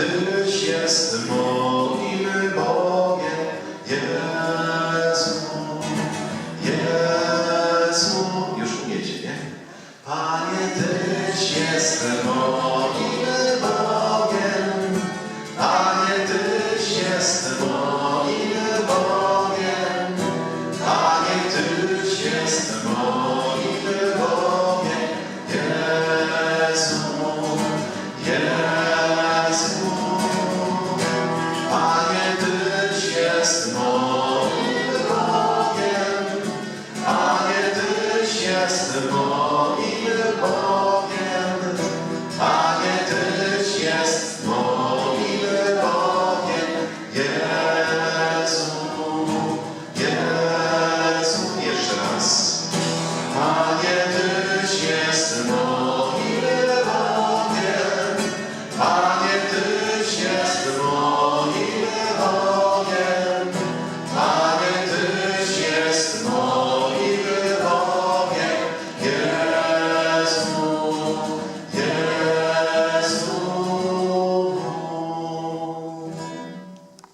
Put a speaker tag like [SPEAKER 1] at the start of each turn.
[SPEAKER 1] Tyś jest moim Bogiem, Jezu, Jezu. Już umiecie, nie? Panie, Tyś jest moim Bogiem, Panie, Tyś jest moim Bogiem, Panie, Tyś jest moim sercu moim Bogiem, Panie Tyś jest moim Bogiem, Jezu, Jezu, jeszcze raz. Panie Tyś jest